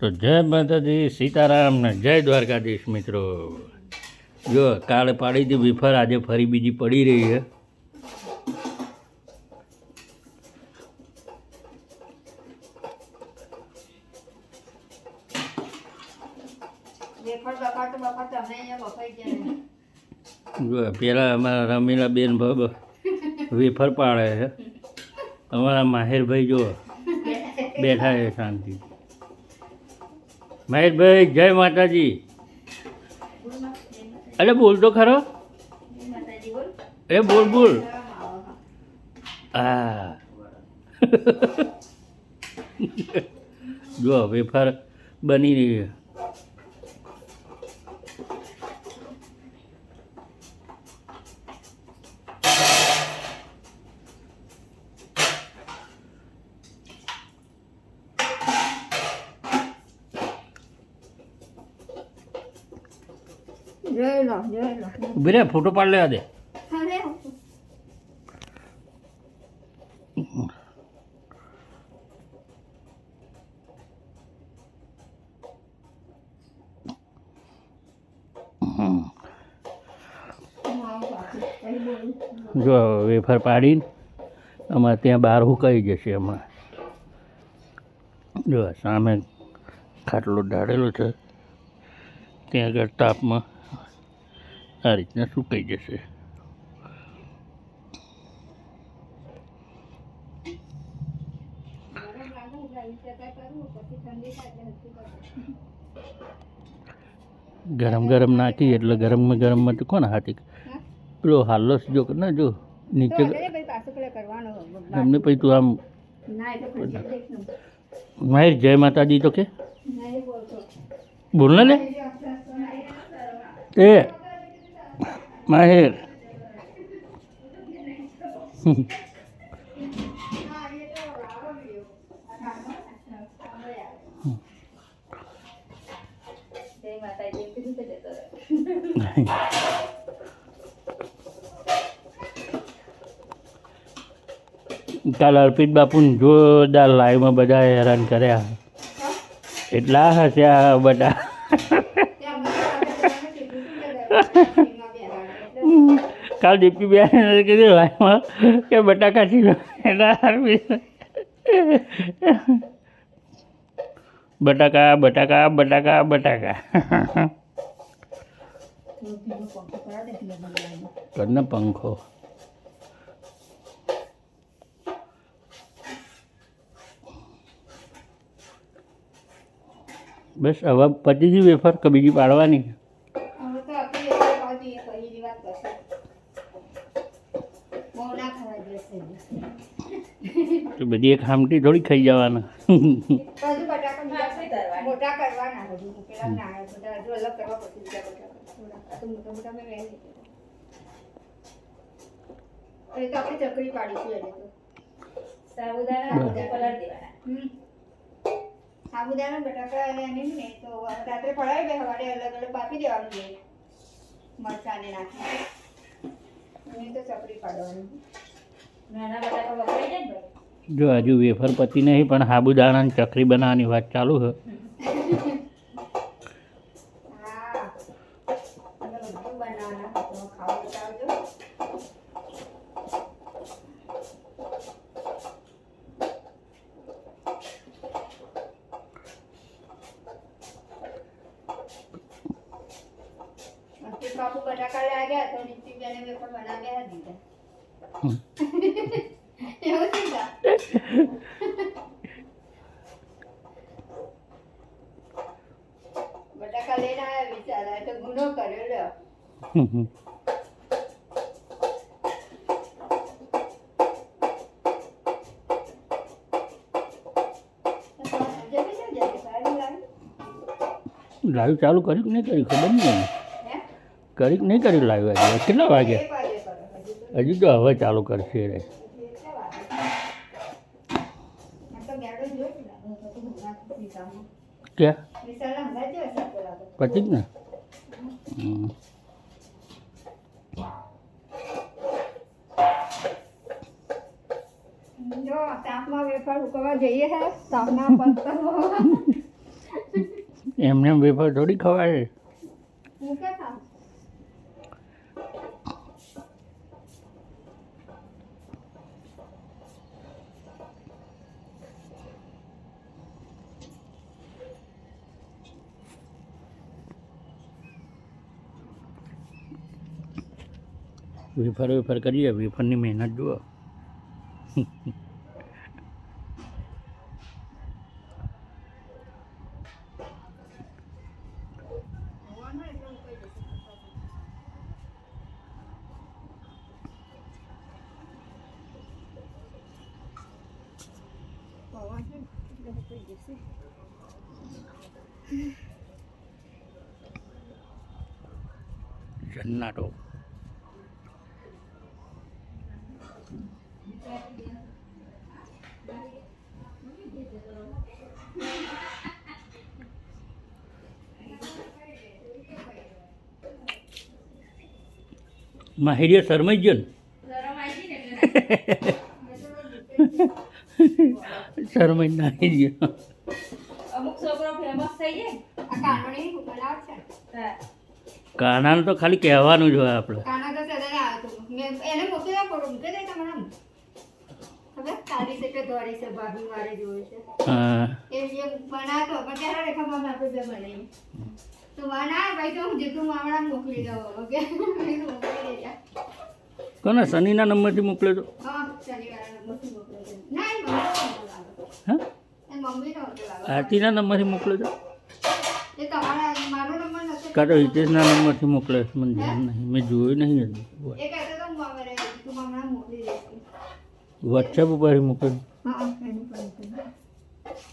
તો જય માતાજી સીતારામ ને જય દ્વારકાધીશ મિત્રો. જો કાલે પાડી હતી વિફર આજે ફરી બીજી પડી રહી છે. જો પેલા અમારા રમીલા બેન ભબ વેફર પાડે છે. અમારા માહેરભાઈ જો બેઠા છે શાંતિ માહેરભાઈ જય માતાજી. અરે બોલ તો ખરો. એ બોલ બોલ. હા. જો વેફર બની રહી ઊભી રે ફોટો પાડ લેવા દે? જો વેફર પાડીને અમારે ત્યાં બહાર હુકાઈ જશે હમણાં. જો સામે ખાટલો ઢાળેલો છે. ત્યાં આગળ તાપમાં આ રીતના સુકાઈ જશે. ગરમ ગરમ નાખી એટલે ગરમમાં ગરમમાં તો કોણ હાથી? પેલો હાલો જો ના જો નીચે એમને પછી તું આમ. માહિર જય માતાજી તો કે? બોલ ને લે. એ માહિર જય માતાજી કીધું તો જતો રહે. કાલ અર્પિત બાપુને જોરદાર લાઈવમાં બધા હેરાન કર્યા એટલા હસ્યા બધા ત્યાં બધા કીધું કે એમાં બેહાડો. એટલે કાલ દીપી બેન કીધું લાઈવમાં કે બટાકા થી એટલા બટાકા બટાકા બટાકા બટાકા. કરને પંખો. બસ હવે પતી ગઈ વેફર કે બીજી પાડવાની હવે તો આપણે એક પાછી એક પહેલી વાત કરશે. બહુ ના ખવાય દેશે. તો બધી એક હામટી થોડી ખાઈ જવાના હજુ બટાકા બીજા મોટા કરવાના હજુ પેલા ના આવ્યા બધા હજુ અલગ કરવા પડશે બીજા બટાકા થોડા. આ તો મોટા મોટા મેં વહેલી દીધા. હવે તો એક ચકરી પાડીશું ખાઈ જવાના સાબુદાણા. બધા બટાકા અને એમ ને તો રાત્રે પડાવી દે સવારે અલગ અલગ પાકી દેવાનું છે મરચાંને નાખી અને તો ચકરી પાડવાની. નાના બટાકા વપરાઈ જાય ને જો હજુ વેફર પતી નહીં પણ સાબુદાણાની ચકરી બનાવવાની વાત ચાલુ છે હા અમે બધું બનાવવાના હતો ખાવા બતાવજો અંતે બાપુ બટાકા લાગ્યા તો નીતિ બેને વેફર બનાવ્યા દીધા હમ. એવું થયું બટાકા લઈને આવ્યા બિચારા તો ગુનો કર્યો લ્યો. જમી જાઓ જલ્દી, સારું લાગે? લાઈવ ચાલુ કર્યું કે નહીં કર્યું ખબર નહીં? કરી નહીં કર્યું લાઈવ કેટલા વાગે? હજુ તો હવે ચાલુ કરશે રે કેટલા વાગે? આ તો ગેડો જોઈ ને, હું તો હમણાં વિશાલમાં. ક્યાં વિશાલના હમણાં જ હશે તો લાગે. પતી જ ને હમ. જો તાપમાં વેફર ઉકળવા જઈએ હે તાપના પંખા એમને એમ વેફર થોડી ખવાય હું કે ખાઉં વેફર વેફર કરીએ વેફરની મહેનત જુઓ. હોવાનું એટલે હું કહી દઈશ પવન છે ને એટલે હું કહી દઈશ સન્નાટો માહિરીએ શરમાઈ ગયો ને ગરમ આવી ને એટલે શરમાઈ નાખી ગયો. કાનાનું તો ખાલી કહેવાનું જ હોય આપણે. ખબર કાલી છે કે દોડી છે ભાભી મારે જોયું છે. હા. એ જે બનાવતો પણ ત્યારે રેખા મામા આપણે બે તો બનાવ ભાઈ તો હું જેટલું મામડા મોકલી દઉં ઓકે? મોકલી દેજા કોને? શનિના નંબરથી મોકલ્યો તો? હા શનિવારે નંબરથી મોકલી ના હા? આરતીના નંબરથી કાં તો હિતેશના નંબરથી મોકલ્યો છે? મને ધ્યાન નહીં. મેં જોયું નહીં હજુ. વોટ્સએપ ઉપર દે.